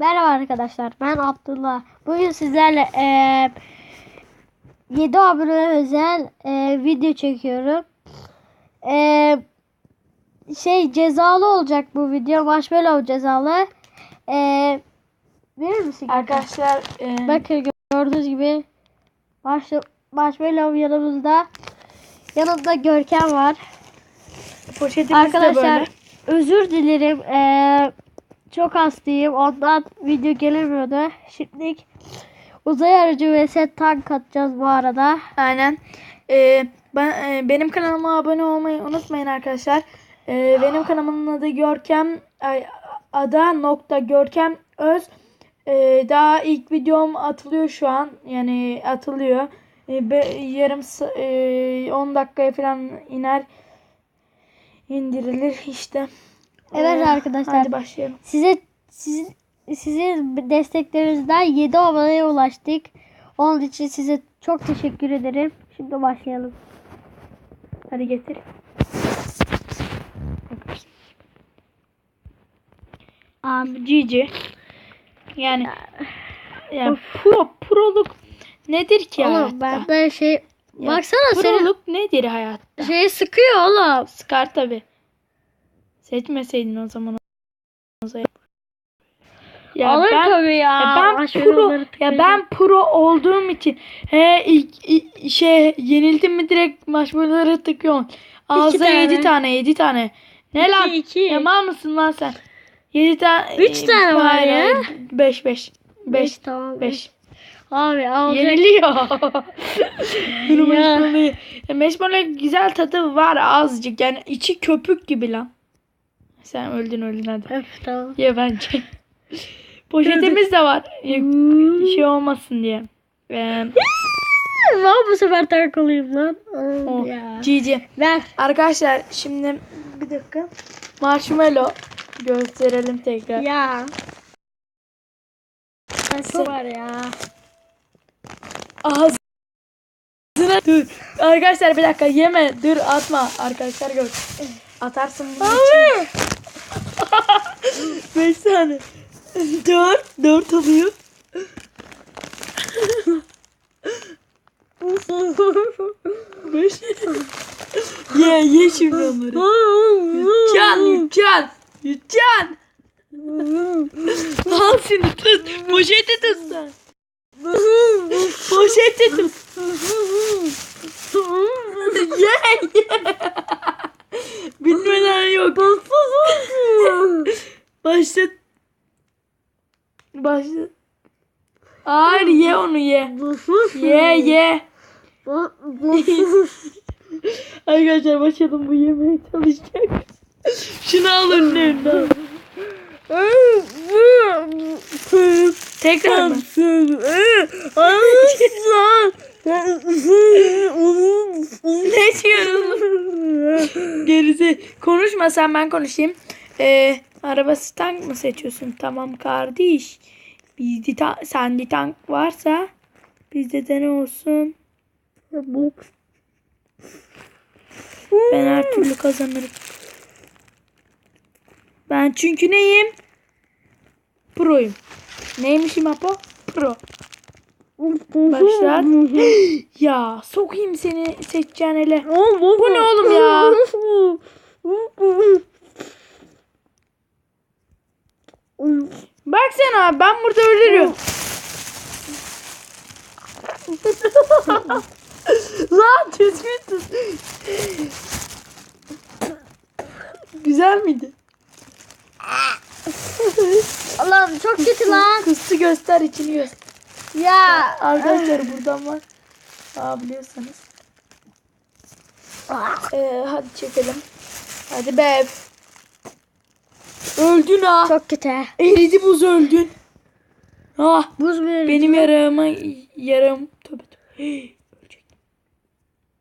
Merhaba arkadaşlar ben Abdullah. Bugün sizlerle eee 7 abone özel eee, video çekiyorum. Eee, şey cezalı olacak bu video. Marshmallow cezalı. Eee verir misin? Arkadaşlar e, Bakın gördüğünüz gibi baş, Marshmallow yanımızda. Yanımda Görkem var. poşetimiz de Arkadaşlar özür dilerim. Ee, çok hastayım. Ondan video gelemiyordu. Şimdi uzay aracı ve set tank atacağız bu arada. Aynen. E, ben, e, benim kanalıma abone olmayı unutmayın arkadaşlar. E, benim kanalımın adı Görkem ay, ada nokta Görkem Öz. E, daha ilk videom atılıyor şu an. Yani atılıyor. E, be- yarım e, 10 dakikaya falan iner indirilir işte. Evet E, arkadaşlar. Hadi başlayalım. Size sizin sizin desteklerinizden 7 aboneye ulaştık. Onun için size çok teşekkür ederim. Şimdi başlayalım. Hadi getir. Abi Cici. Yani yani pro proluk nedir ki oğlum hayatta? ben böyle şey Ya, baksana senin proluk nedir hayatta? şey sıkıyor oğlum. Sıkar tabi. Seçmeseydin o zaman. Ya Alır ben tabii ya. ya ben Marshmallow'ları pro ya ben pro olduğum için he ilk, ilk- şey yenildim mi direkt marshmallow'ları tıkıyorsun. Ağza tane. 7 tane 7 tane. Ne İki, lan? iki. Ya mal mısın lan sen? 7 tane. Üç tane var ya. 5 5. 5 Beş tamam. 5. Abi alacak. Yeniliyor. Ya marshmallow güzel tadı var azıcık. Yani içi köpük gibi lan. Sen öldün öldün hadi. Öf tamam. Ye bence. Poşetimiz de var. Ya, Şey olmasın diye. Ee, Ben bu sefer tank olayım lan. o. Ya. Cici. Ver. Arkadaşlar şimdi bir dakika. Marshmallow gösterelim tekrar. Ya. Tank var ya. Ağzına dur. Arkadaşlar bir dakika yeme. Dur atma. Arkadaşlar gör. Atarsın bunu içine. 5 tane. 4. 4 oluyor. Beş. ye ye şimdi onları. Yutacaksın yutacaksın. Yutacaksın. Al şimdi tut. Poşeti tut sen. Poşeti tut. ye ye. Bitmeden yok. Başla. Başla. Hayır ye onu ye. Ye ye. Arkadaşlar başladım bu yemeye çalışacak. Şunu al önüne önüne al. Tekrar mı? ne Konuşma sen ben konuşayım. Ee, arabası tank mı seçiyorsun? Tamam kardeş. Bizde ta sende tank varsa bizde de ne olsun? Ben her türlü kazanırım. Ben çünkü neyim? Pro'yum. Neymişim Apo? Pro. Başlar. ya sokayım seni seçeceğin ele. Bu ne oğlum ya? Baksana ben burada ölürüm. Lan düzgün tut. Güzel miydi? Allah'ım çok kötü lan. Kıstı göster içini göster. Ya. Arkadaşlar buradan var. Aa biliyorsanız. Ee, hadi çekelim. Hadi be. Öldün ha. Çok kötü. Eridi buz öldün. Ah Buz verir. benim yarama yarım. Tövbe tövbe. Ölecek.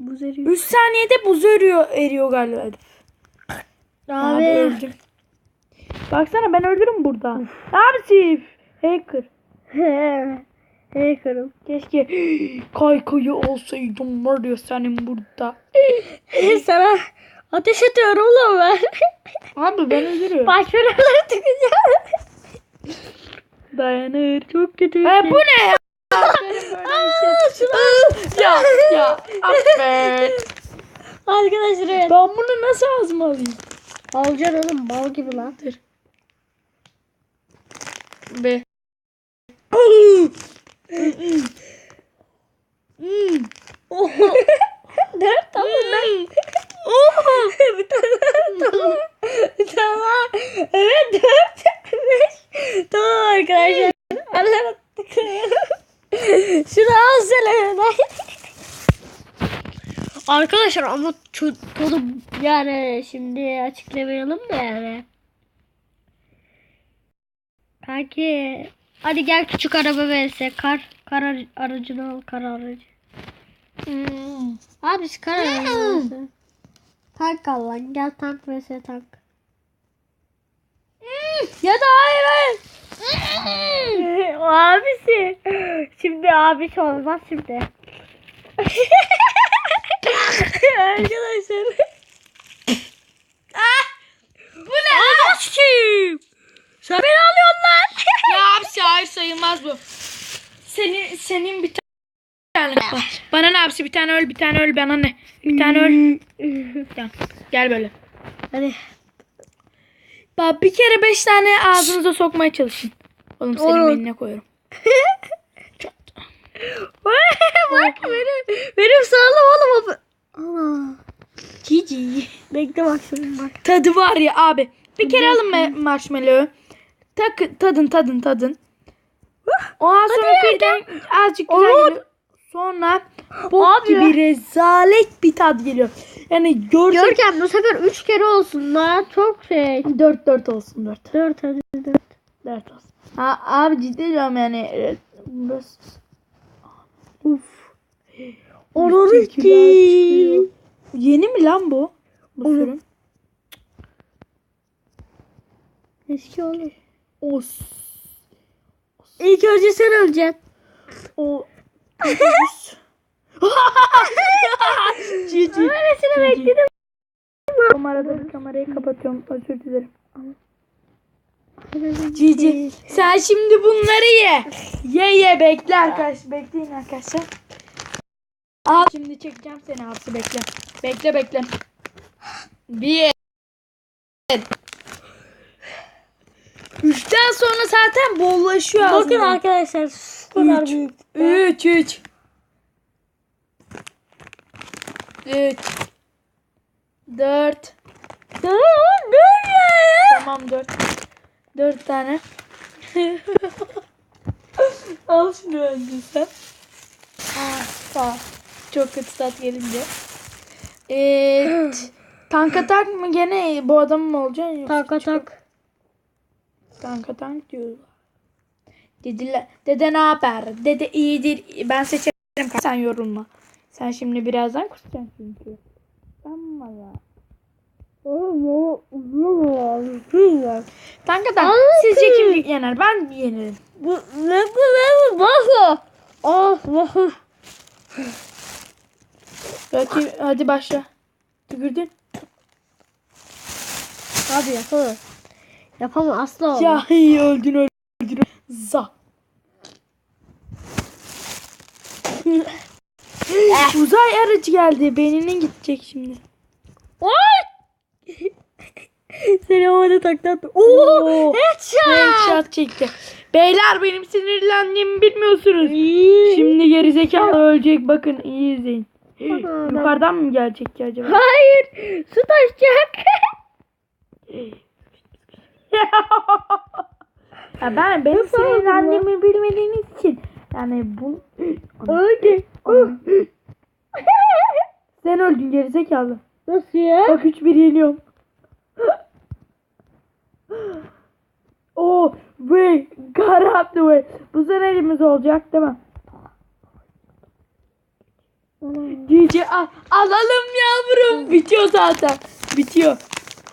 Buz eriyor. 3 saniyede buz eriyor, eriyor galiba. Abi, Abi. öldüm. Baksana ben ölürüm burada. Abi Sif. Hacker. Hey karım. Keşke kaykayı olsaydım var ya senin burada. Sana ateş ediyorum oğlum ben. Abi ben ölürüm. Başvuruları tıkacağım. dayanır. Çok kötü. E, bu ne ya? Şey. ya ya affet. Arkadaşlar evet. Ben bunu nasıl ağzıma alayım? Alacaksın oğlum bal gibi lan. Dur. Be. Dört tamam ben. Tane tamam. tamam. Evet dört. Beş. Tamam arkadaşlar. Anlattık. Şunu al sen Arkadaşlar ama ço- tadı yani şimdi açıklamayalım da yani. Kanki hadi gel küçük araba vs kar kar ar- aracını al kar aracı. Hmm. Abi kar aracı vs. Tank al lan gel tank vs tank. ya da hayır hayır. o abisi. Şimdi abisi olmaz şimdi. Arkadaşlar. ah! Bu ne? Aşkım. Sen beni alıyorsun lan. Ya abisi hayır sayılmaz bu. Senin senin bir tane. Bana ne abisi bir tane öl bir tane öl bana ne? Bir tane öl. Tamam. Gel böyle. Hadi. Bak bir kere beş tane ağzınıza sokmaya çalışın. Oğlum senin Olur. eline koyuyorum. Bak benim, benim sağlam oğlum. Ana. Cici. Bekle bak şimdi bak. Tadı var ya abi. Bir kere alın me- marshmallow. Tak, tadın tadın tadın. Ondan sonra birden azıcık güzel Olur. geliyor. Sonra Abi gibi rezalet bir tat geliyor. Yani görsek Görkem bu sefer 3 kere olsun lan. Çok şey. 4 4 olsun 4. 4 hadi 4. 4 olsun. Ha, abi ciddi diyorum yani. evet, burası- Uf. Kiler ki. Yeni mi lan bu? Bu Oğlum. sürüm. Eski olur. O İlk önce sen öleceksin. o Cici. Öylesine bekledim. Kamerada kamerayı kapatıyorum. Özür dilerim. Cici. Sen şimdi bunları ye. Ye ye bekle arkadaş. Bekleyin arkadaşlar. Al şimdi çekeceğim seni hapsi bekle. Bekle bekle. Bir. Üçten sonra zaten bollaşıyor Bakın ağzından. arkadaşlar. Kadar büyük. Üç üç. Üç. Dört. Tamam böyle. Tamam dört. Dört tane. Al şunu önce sen. Aa, sağ. Çok kötü tat gelince. Ee, t- tanka tank mı gene bu adam mı olacaksın? Tanka tak. Tanka tank diyorlar. Dediler. Dede ne haber? Dede iyidir. Ben seçerim. Sen yorulma. Sen şimdi birazdan kusacaksın çünkü. Tanka tank. Anladım. Sizce kim yener? Ben yenerim. Bu ne bu ne bu bak Oh bak. Belki hadi başla. Tükürdün. Abi yapamam. Yapamam asla olmaz. Ya iyi öldün öldün. Uzay aracı geldi. Beyninin gidecek şimdi. Seni havada taklattım. Oo! Headshot! Headshot çekti. Beyler benim sinirlendiğimi bilmiyorsunuz. Şimdi gerizekalı ölecek. Bakın iyi izleyin. Yukarıdan mı gelecek ki acaba? Hayır. Su taşacak. ya ben benim sinirlendiğimi bilmediğiniz için yani bu Öldü. Sen öldün gerizekalı. Nasıl ya? Bak 3-1 yeniyorum. oh we got up the way. Bu sene elimiz olacak değil mi? Cici al, alalım yavrum. Bitiyor zaten. Bitiyor.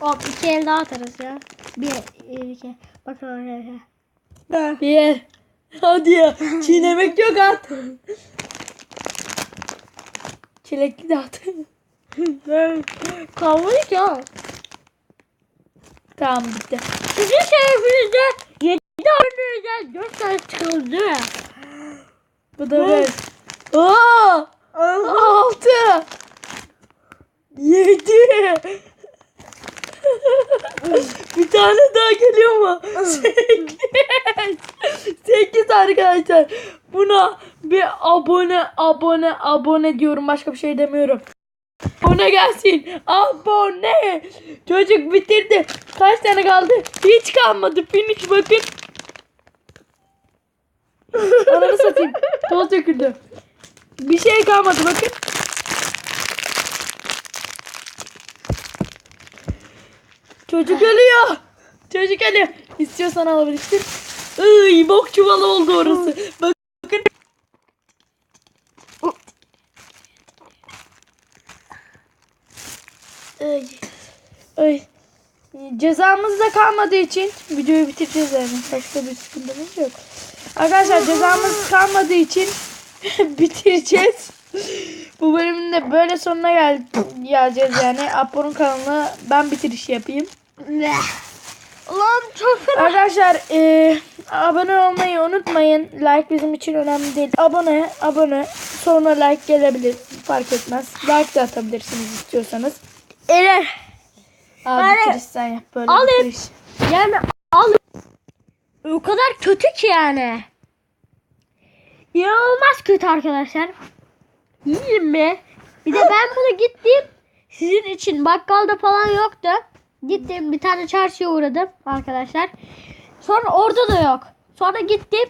Hop iki el daha atarız ya. Bir, iki. Bakın arkadaşlar. Bir. Hadi ya. Çiğnemek yok artık. Çilekli de at. Kalmadı ki ya. tamam bitti. Sizin şerefinizde 7 harflerden Bunlar dört tane çıkıldı? Bu da beş. Aa! Altı. Yedi. Bir tane daha geliyor mu? Sekiz. Sekiz arkadaşlar. Buna bir abone abone abone diyorum. Başka bir şey demiyorum. Abone gelsin. Abone. Çocuk bitirdi. Kaç tane kaldı? Hiç kalmadı. Finish bakın. Ananı satayım. Toz döküldü. Bir şey kalmadı bakın. Çocuk ölüyor. Çocuk ölüyor. İstiyorsan alabilirsin. Iy, bok çuvalı oldu orası. Bakın. Ay. Ay. Cezamız da kalmadığı için videoyu bitireceğiz yani. Başka bir sıkıntımız yok. Arkadaşlar cezamız kalmadığı için bitireceğiz. Bu bölümün de böyle sonuna gel geleceğiz yani. Apo'nun kanalına ben bitiriş yapayım. Ulan çok fena. Arkadaşlar e, abone olmayı unutmayın. Like bizim için önemli değil. Abone, abone. Sonra like gelebilir. Fark etmez. Like de atabilirsiniz istiyorsanız. Eler. Abi Yani- sen yap böyle Alayım. bitiriş. Yani al. O kadar kötü ki yani. İnanılmaz kötü arkadaşlar. Yiyeyim mi? Bir de ben bunu gittim. Sizin için bakkalda falan yoktu. Gittim bir tane çarşıya uğradım arkadaşlar. Sonra orada da yok. Sonra gittim.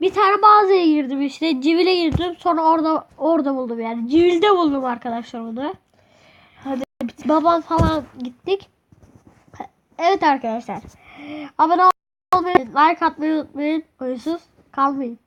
Bir tane mağazaya girdim işte. Civil'e girdim. Sonra orada orada buldum yani. Civil'de buldum arkadaşlar onu. Hadi Babam falan gittik. Evet arkadaşlar. Abone olmayı, like atmayı unutmayın. Huysuz kalmayın.